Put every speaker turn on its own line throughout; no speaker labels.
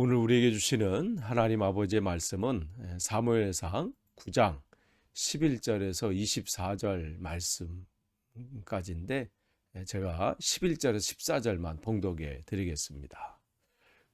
오늘 우리에게 주시는 하나님 아버지의 말씀은 사무엘상 9장 11절에서 24절 말씀까지인데 제가 11절에서 14절만 봉독해 드리겠습니다.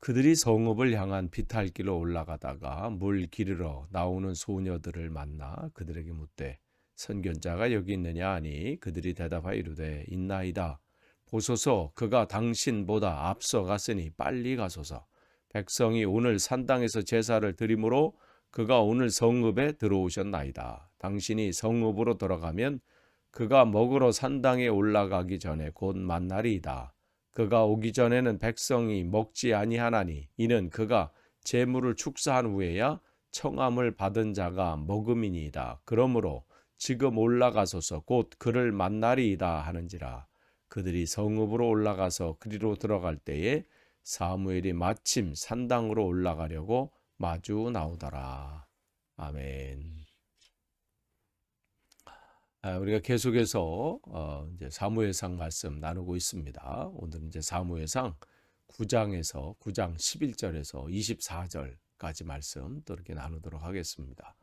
그들이 성읍을 향한 비탈길로 올라가다가 물 기르러 나오는 소녀들을 만나 그들에게 묻되 선견자가 여기 있느냐 하니 그들이 대답하여 이르되 있나이다. 보소서 그가 당신보다 앞서 갔으니 빨리 가소서. 백성이 오늘 산당에서 제사를 드림으로 그가 오늘 성읍에 들어오셨나이다. 당신이 성읍으로 들어가면 그가 먹으러 산당에 올라가기 전에 곧 만날이다. 그가 오기 전에는 백성이 먹지 아니하나니 이는 그가 재물을 축사한 후에야 청함을 받은 자가 먹음이니이다. 그러므로 지금 올라가소서 곧 그를 만나리이다 하는지라. 그들이 성읍으로 올라가서 그리로 들어갈 때에 사무엘이 마침 산당으로 올라가려고 마주 나오더라. 아멘. 아, 우리가 계속해서 어, 이제 사무엘상 말씀 나누고 있습니다. 오늘은 이제 사무엘상 9장에서 9장 11절에서 24절까지 말씀 또 이렇게 나누도록 하겠습니다.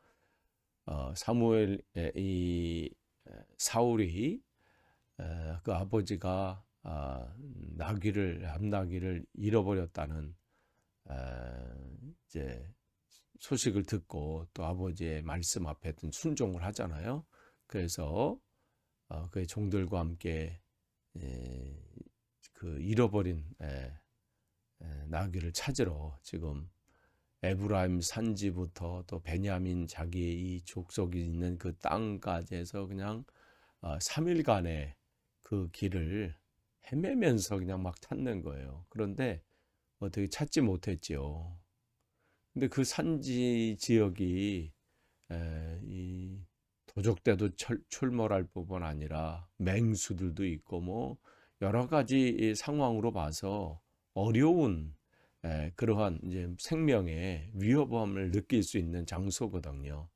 어, 사무엘 이 사울이 에, 그 아버지가 아, 나귀를 암나귀를 잃어버렸다는 에, 이제 소식을 듣고 또 아버지의 말씀 앞에 순종을 하잖아요. 그래서 어, 그의 종들과 함께 에, 그 잃어버린 에, 에, 나귀를 찾으러 지금 에브라임 산지부터 또 베냐민 자기의 이 족속이 있는 그 땅까지 해서 그냥 어, 3일간의 그 길을 헤매면서 그냥 막 찾는 거예요. 그런데 어떻게 찾지 못했지요. 근데 그 산지 지역이 에, 이 도적 때도 철, 출몰할 뿐만 아니라 맹수들도 있고 뭐 여러 가지 상황으로 봐서 어려운 에, 그러한 이제 생명의 위협함을 느낄 수 있는 장소거든요.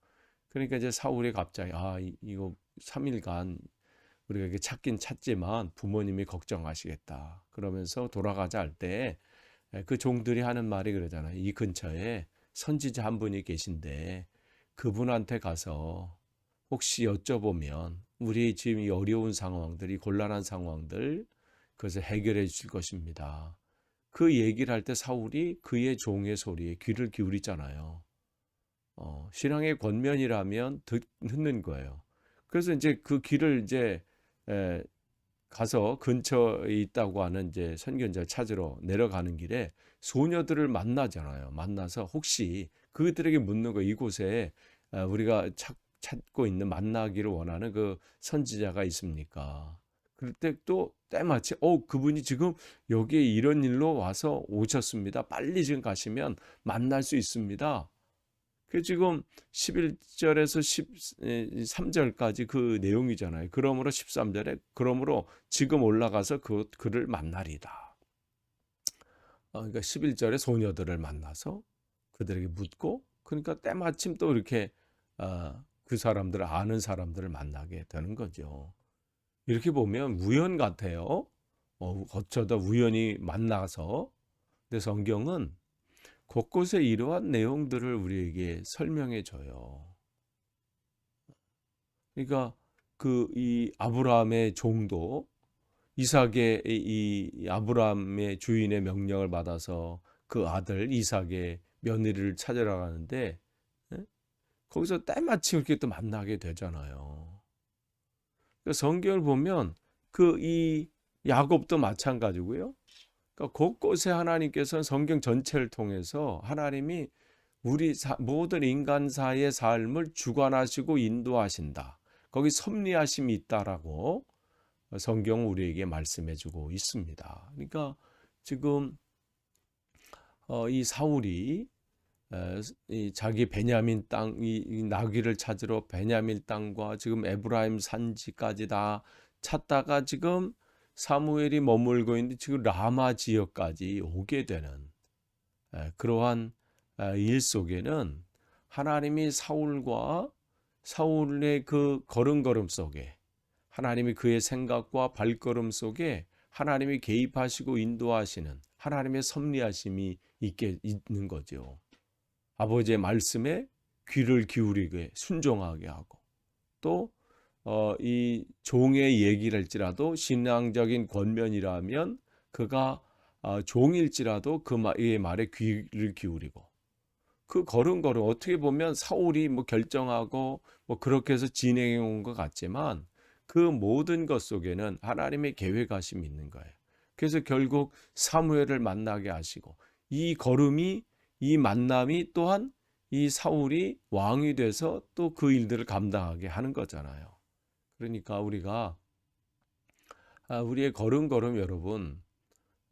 그러니까 이제 사울이 갑자기 아 이, 이거 3일간 우리가 이렇게 찾긴 찾지만 부모님이 걱정하시겠다. 그러면서 돌아가자 할 때 그 종들이 하는 말이 그러잖아요. 이 근처에 선지자 한 분이 계신데 그분한테 가서 혹시 여쭤보면 우리 지금 이 어려운 상황들, 이 곤란한 상황들 그것을 해결해 주실 것입니다. 그 얘기를 할 때 사울이 그의 종의 소리에 귀를 기울이잖아요. 어, 신앙의 권면이라면 듣는 거예요. 그래서 이제 그 길을 이제 에, 가서 근처에 있다고 하는 이제 선견자를 찾으러 내려가는 길에 소녀들을 만나잖아요. 만나서 혹시 그들에게 묻는 거 이곳에 우리가 찾, 찾고 있는 만나기를 원하는 그 선지자가 있습니까? 그럴 때 또 때마치 어 그분이 지금 여기에 이런 일로 와서 오셨습니다. 빨리 지금 가시면 만날 수 있습니다. 그 지금 11절에서 13절까지 그 내용이잖아요. 그러므로 13절에 그러므로 지금 올라가서 그 그를 만나리다. 어, 그러니까 11절에 소녀들을 만나서 그들에게 묻고 그러니까 때마침 또 이렇게 어, 그 사람들을 아는 사람들을 만나게 되는 거죠. 이렇게 보면 우연 같아요. 어, 어쩌다 우연히 만나서 근데 성경은 곳곳에 이러한 내용들을 우리에게 설명해 줘요. 그러니까 그 이 아브라함의 종도 이삭의 이 아브라함의 주인의 명령을 받아서 그 아들 이삭의 며느리를 찾으러 가는데 예? 거기서 때마침 이렇게 또 만나게 되잖아요. 그러니까 성경을 보면 그 이 야곱도 마찬가지고요. 그러니까 곳곳에 하나님께서는 성경 전체를 통해서 하나님이 우리 사, 모든 인간사의 삶을 주관하시고 인도하신다. 거기 섭리하심이 있다라고 성경 우리에게 말씀해주고 있습니다. 그러니까 지금 어, 이 사울이 자기 베냐민 땅, 이, 이 나귀를 찾으러 베냐민 땅과 지금 에브라임 산지까지 다 찾다가 지금 사무엘이 머물고 있는 지금 라마 지역까지 오게 되는 그러한 일 속에는 하나님이 사울과 사울의 그 걸음걸음 속에 하나님이 그의 생각과 발걸음 속에 하나님이 개입하시고 인도하시는 하나님의 섭리하심이 있게 있는 거죠. 아버지의 말씀에 귀를 기울이게 순종하게 하고 또 어, 이 종의 얘기를 할지라도 신앙적인 권면이라면 그가 어, 종일지라도 그 말- 말에 귀를 기울이고 그 걸음걸음 어떻게 보면 사울이 뭐 결정하고 뭐 그렇게 해서 진행해 온 것 같지만 그 모든 것 속에는 하나님의 계획하심이 있는 거예요. 그래서 결국 사무엘을 만나게 하시고 이 걸음이 이 만남이 또한 이 사울이 왕이 돼서 또 그 일들을 감당하게 하는 거잖아요. 그러니까 우리가 아, 우리의 걸음걸음 여러분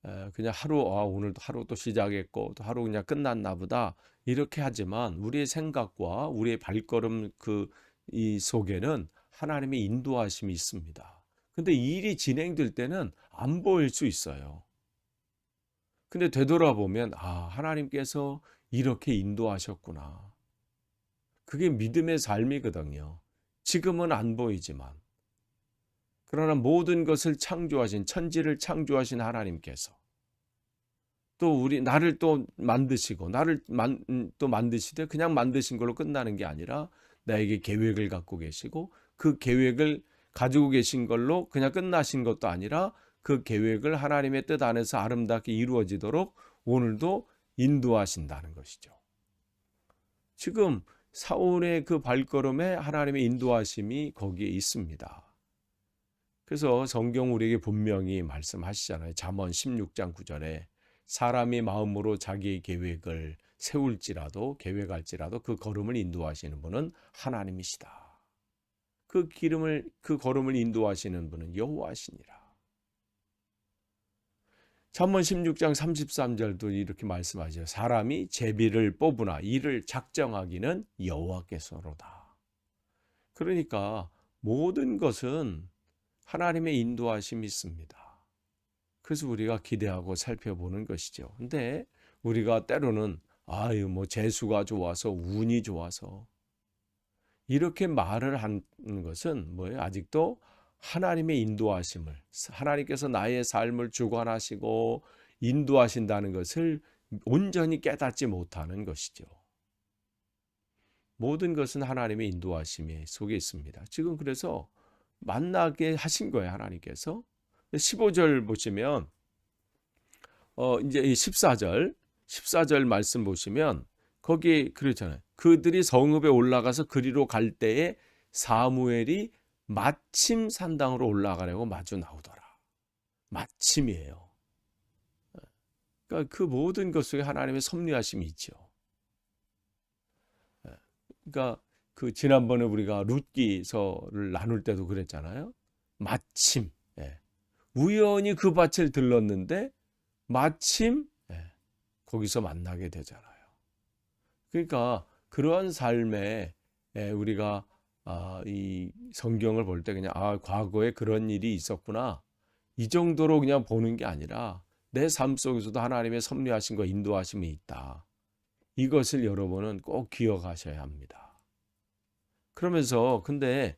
에, 그냥 하루 아, 오늘도 하루 또 시작했고 또 하루 그냥 끝났나 보다 이렇게 하지만 우리의 생각과 우리의 발걸음 그 이 속에는 하나님의 인도하심이 있습니다. 근데 이 일이 진행될 때는 안 보일 수 있어요. 근데 되돌아보면 아, 하나님께서 이렇게 인도하셨구나. 그게 믿음의 삶이거든요. 지금은 안 보이지만. 그러나 모든 것을 창조하신, 천지를 창조하신 하나님께서 또 우리, 나를 또 만드시고, 나를 만, 음, 또 만드시되 그냥 만드신 걸로 끝나는 게 아니라 나에게 계획을 갖고 계시고 그 계획을 가지고 계신 걸로 그냥 끝나신 것도 아니라 그 계획을 하나님의 뜻 안에서 아름답게 이루어지도록 오늘도 인도하신다는 것이죠. 지금 사울의 그 발걸음에 하나님의 인도하심이 거기에 있습니다. 그래서 성경 우리에게 분명히 말씀하시잖아요. 잠언 16장 9절에 사람이 마음으로 자기의 계획을 세울지라도 계획할지라도 그 걸음을 인도하시는 분은 하나님이시다. 그 기름을 그 걸음을 인도하시는 분은 여호와시니라. 잠언 16장 33절도 이렇게 말씀하죠. 사람이 제비를 뽑으나 이를 작정하기는 여호와께서로다. 그러니까 모든 것은 하나님의 인도하심이 있습니다. 그래서 우리가 기대하고 살펴보는 것이죠. 근데 우리가 때로는 아유 뭐 재수가 좋아서 운이 좋아서 이렇게 말을 하는 것은 뭐예요? 아직도 하나님의 인도하심을 하나님께서 나의 삶을 주관하시고 인도하신다는 것을 온전히 깨닫지 못하는 것이죠. 모든 것은 하나님의 인도하심에 속에 있습니다. 지금 그래서 만나게 하신 거예요, 하나님께서. 15절 보시면 어 이제 이 14절 14절 말씀 보시면 거기 그렇잖아요. 그들이 성읍에 올라가서 그리로 갈 때에 사무엘이 마침 산당으로 올라가려고 마주 나오더라. 마침이에요. 그러니까 그 모든 것 속에 하나님의 섭리하심이 있죠. 그러니까 그 지난번에 우리가 룻기서를 나눌 때도 그랬잖아요. 마침 예. 우연히 그 밭을 들렀는데 마침 예. 거기서 만나게 되잖아요. 그러니까 그러한 삶에 예, 우리가 아, 이 성경을 볼 때 그냥 아, 과거에 그런 일이 있었구나. 이 정도로 그냥 보는 게 아니라 내 삶 속에서도 하나님의 섭리하신 거 인도하심이 있다. 이것을 여러분은 꼭 기억하셔야 합니다. 그러면서 근데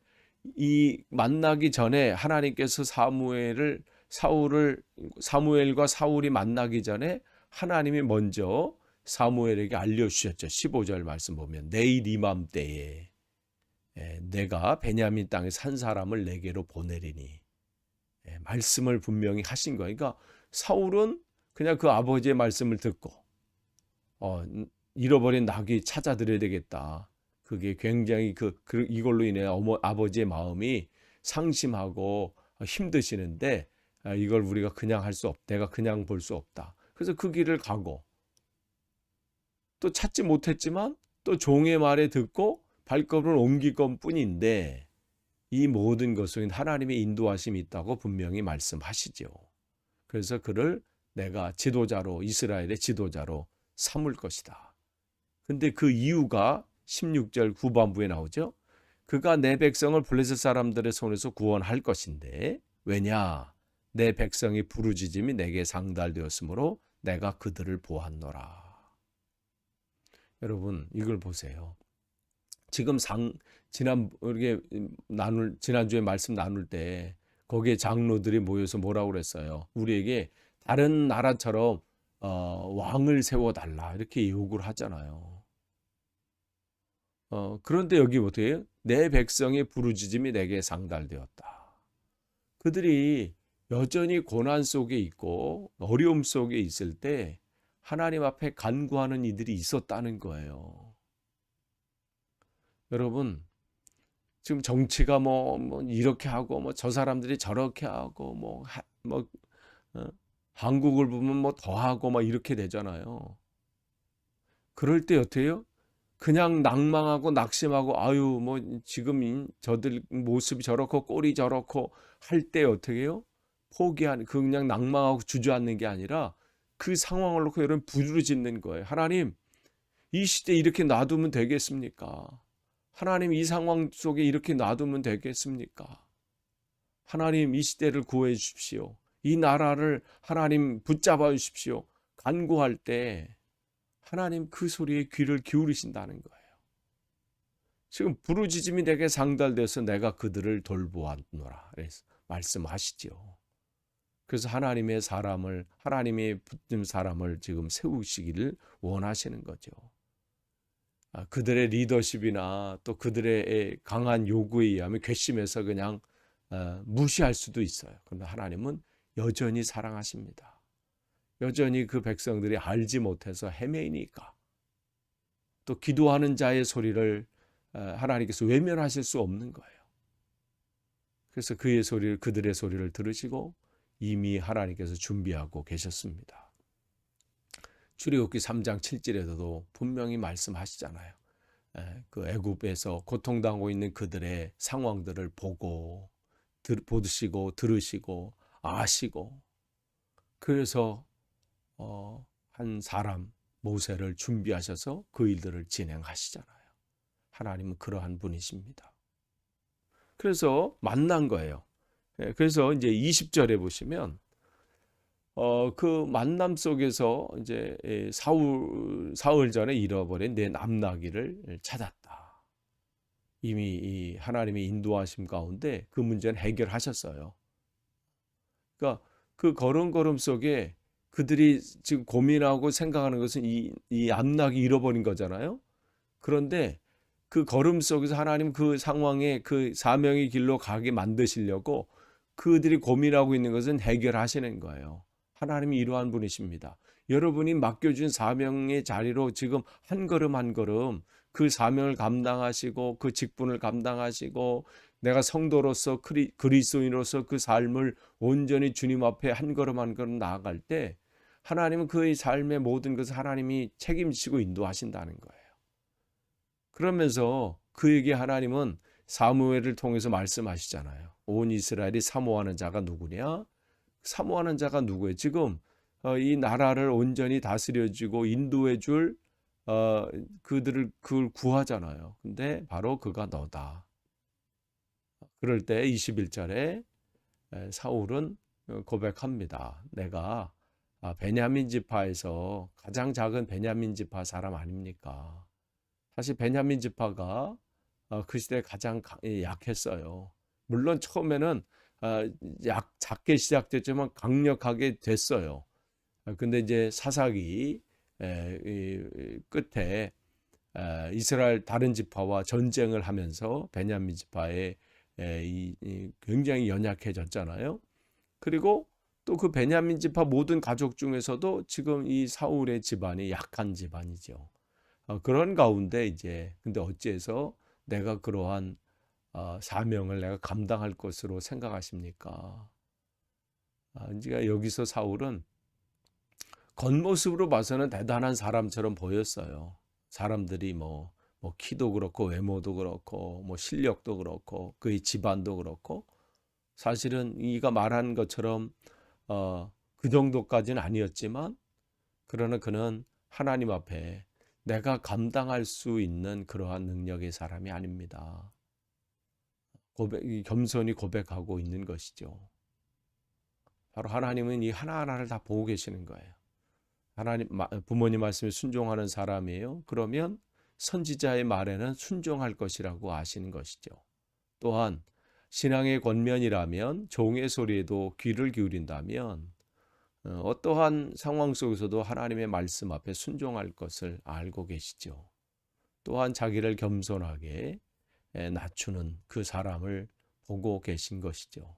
이 만나기 전에 하나님께서 사무엘을 사울을 사무엘과 사울이 만나기 전에 하나님이 먼저 사무엘에게 알려 주셨죠. 15절 말씀 보면 내일 이맘때에 예, 내가 베냐민 땅에 산 사람을 내게로 보내리니 예, 말씀을 분명히 하신 거예요. 그러니까 사울은 그냥 그 아버지의 말씀을 듣고 어, 잃어버린 낙이 찾아드려야 되겠다. 그게 굉장히 그, 그 이걸로 인해 어머 아버지의 마음이 상심하고 힘드시는데 아, 이걸 우리가 그냥 할 수 없, 내가 그냥 볼 수 없다. 그래서 그 길을 가고 또 찾지 못했지만 또 종의 말에 듣고 발걸음을 옮길 것 뿐인데 이 모든 것은 하나님의 인도하심이 있다고 분명히 말씀하시죠. 그래서 그를 내가 지도자로 이스라엘의 지도자로 삼을 것이다. 근데 그 이유가 16절 후반부에 나오죠. 그가 내 백성을 블레셋 사람들의 손에서 구원할 것인데 왜냐 내 백성이 부르짖음이 내게 상달되었으므로 내가 그들을 보았노라. 여러분 이걸 보세요. 지금 상 지난 우리게 나눌 지난주에 말씀 나눌 때 거기에 장로들이 모여서 뭐라고 그랬어요. 우리에게 다른 나라처럼 어, 왕을 세워 달라 이렇게 요구를 하잖아요. 어, 그런데 여기 어떻게 해요? 내 백성의 부르짖음이 내게 상달되었다. 그들이 여전히 고난 속에 있고 어려움 속에 있을 때 하나님 앞에 간구하는 이들이 있었다는 거예요. 여러분, 지금 정치가 뭐, 뭐 이렇게 하고 뭐 저 사람들이 저렇게 하고 뭐, 하, 뭐 어? 한국을 보면 뭐 더하고 막 이렇게 되잖아요. 그럴 때 어때요? 그냥 낭망하고 낙심하고 아유 뭐 지금 저들 모습이 저렇고 꼴이 저렇고 할 때 어떻게 해요? 포기하는 그 그냥 낭망하고 주저앉는 게 아니라 그 상황을 놓고 여러분 부르짖는 거예요. 하나님 이 시대 이렇게 놔두면 되겠습니까? 하나님 이 상황 속에 이렇게 놔두면 되겠습니까? 하나님 이 시대를 구해 주십시오. 이 나라를 하나님 붙잡아 주십시오. 간구할 때 하나님 그 소리에 귀를 기울이신다는 거예요. 지금 부르짖음이 내게 상달돼서 내가 그들을 돌보았노라. 말씀하시지요. 그래서 하나님의 사람을 하나님의 붙든 사람을 지금 세우시기를 원하시는 거죠. 아, 그들의 리더십이나 또 그들의 강한 요구에 의하면 괘씸해서 그냥 어, 무시할 수도 있어요. 그런데 하나님은 여전히 사랑하십니다. 여전히 그 백성들이 알지 못해서 헤매이니까 또 기도하는 자의 소리를 어, 하나님께서 외면하실 수 없는 거예요. 그래서 그의 소리를 그들의 소리를 들으시고 이미 하나님께서 준비하고 계셨습니다. 출애굽기 3장 7절에서도 분명히 말씀하시잖아요. 그 애굽에서 고통당하고 있는 그들의 상황들을 보고 보시고 들으시고 아시고 그래서 어, 한 사람 모세를 준비하셔서 그 일들을 진행하시잖아요. 하나님은 그러한 분이십니다. 그래서 만난 거예요. 예, 그래서 이제 20절에 보시면 어, 그 만남 속에서 이제 사울 사흘 전에 잃어버린 내 남나기를 찾았다. 이미 이 하나님의 인도하심 가운데 그 문제는 해결하셨어요. 그러니까 그 걸음걸음 속에 그들이 지금 고민하고 생각하는 것은 이, 이 암낙이 잃어버린 거잖아요. 그런데 그 걸음 속에서 하나님 그 상황에 그 사명의 길로 가게 만드시려고 그들이 고민하고 있는 것은 해결하시는 거예요. 하나님이 이러한 분이십니다. 여러분이 맡겨준 사명의 자리로 지금 한 걸음 한 걸음 그 사명을 감당하시고 그 직분을 감당하시고 내가 성도로서 그리, 그리스도인으로서 그 삶을 온전히 주님 앞에 한 걸음 한 걸음 나아갈 때 하나님은 그의 삶의 모든 것을 하나님이 책임지고 인도하신다는 거예요. 그러면서 그에게 하나님은 사무엘을 통해서 말씀하시잖아요. 온 이스라엘이 사모하는 자가 누구냐? 사모하는 자가 누구예요? 지금 어, 이 나라를 온전히 다스려주고 인도해 줄 어, 그들을 그걸 구하잖아요. 근데 바로 그가 너다. 그럴 때 21절에 사울은 고백합니다. 내가 아, 베냐민 지파에서 가장 작은 베냐민 지파 사람 아닙니까? 사실 베냐민 지파가 어, 그 시대에 가장 약했어요. 물론 처음에는 어, 약 작게 시작됐지만 강력하게 됐어요. 어, 근데 이제 사사기 끝에 이스라엘 다른 지파와 전쟁을 하면서 베냐민 지파에 굉장히 연약해졌잖아요. 그리고 또 그 베냐민 지파 모든 가족 중에서도 지금 이 사울의 집안이 약한 집안이죠. 그런 가운데 이제 근데 어찌해서 내가 그러한 어, 사명을 내가 감당할 것으로 생각하십니까? 아, 여기서 사울은 겉모습으로 봐서는 대단한 사람처럼 보였어요. 사람들이 뭐, 뭐 키도 그렇고 외모도 그렇고 뭐 실력도 그렇고 그의 집안도 그렇고 사실은 이가 말한 것처럼 어, 그 정도까지는 아니었지만 그러나 그는 하나님 앞에 내가 감당할 수 있는 그러한 능력의 사람이 아닙니다. 고백, 겸손히 고백하고 있는 것이죠. 바로 하나님은 이 하나하나를 다 보고 계시는 거예요. 하나님 부모님 말씀에 순종하는 사람이에요. 그러면 선지자의 말에는 순종할 것이라고 아시는 것이죠. 또한 신앙의 권면이라면 종의 소리에도 귀를 기울인다면 어, 어떠한 상황 속에서도 하나님의 말씀 앞에 순종할 것을 알고 계시죠. 또한 자기를 겸손하게 에, 낮추는 그 사람을 보고 계신 것이죠.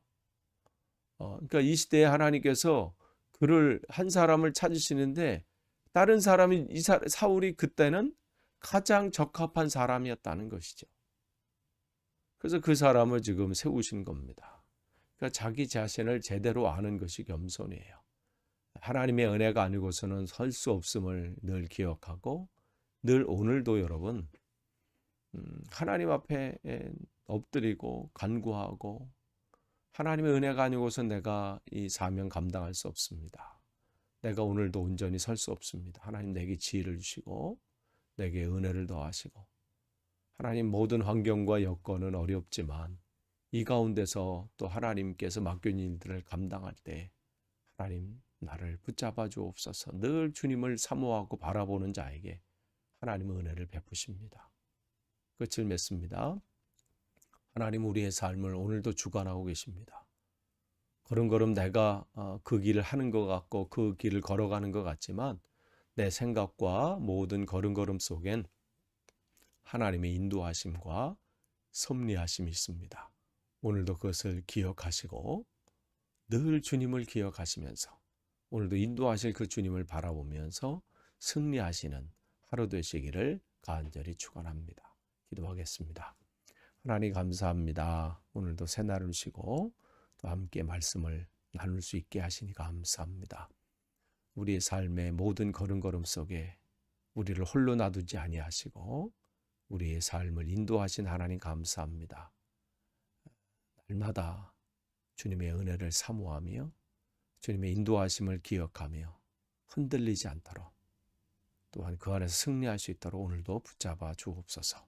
어, 그러니까 이 시대에 하나님께서 그를 한 사람을 찾으시는데 다른 사람이 이 사, 사울이 그때는 가장 적합한 사람이었다는 것이죠. 그래서 그 사람을 지금 세우신 겁니다. 그러니까 자기 자신을 제대로 아는 것이 겸손이에요. 하나님의 은혜가 아니고서는 설 수 없음을 늘 기억하고 늘 오늘도 여러분 음, 하나님 앞에 엎드리고 간구하고 하나님의 은혜가 아니고서 내가 이 사명 감당할 수 없습니다. 내가 오늘도 온전히 설 수 없습니다. 하나님 내게 지혜를 주시고 내게 은혜를 더하시고 하나님 모든 환경과 여건은 어렵지만 이 가운데서 또 하나님께서 맡긴 일들을 감당할 때 하나님 나를 붙잡아 주옵소서 늘 주님을 사모하고 바라보는 자에게 하나님의 은혜를 베푸십니다. 끝을 맺습니다. 하나님 우리의 삶을 오늘도 주관하고 계십니다. 걸음걸음 내가 어, 그 길을 하는 것 같고 그 길을 걸어가는 것 같지만 내 생각과 모든 걸음걸음 속엔 하나님의 인도하심과 섭리하심이 있습니다. 오늘도 그것을 기억하시고 늘 주님을 기억하시면서 오늘도 인도하실 그 주님을 바라보면서 승리하시는 하루 되시기를 간절히 축원합니다. 기도하겠습니다. 하나님 감사합니다. 오늘도 새날을 쉬고 또 함께 말씀을 나눌 수 있게 하시니 감사합니다. 우리의 삶의 모든 걸음걸음 속에 우리를 홀로 놔두지 아니하시고 우리의 삶을 인도하신 하나님 감사합니다. 날마다 주님의 은혜를 사모하며 주님의 인도하심을 기억하며 흔들리지 않도록 또한 그 안에서 승리할 수 있도록 오늘도 붙잡아 주옵소서.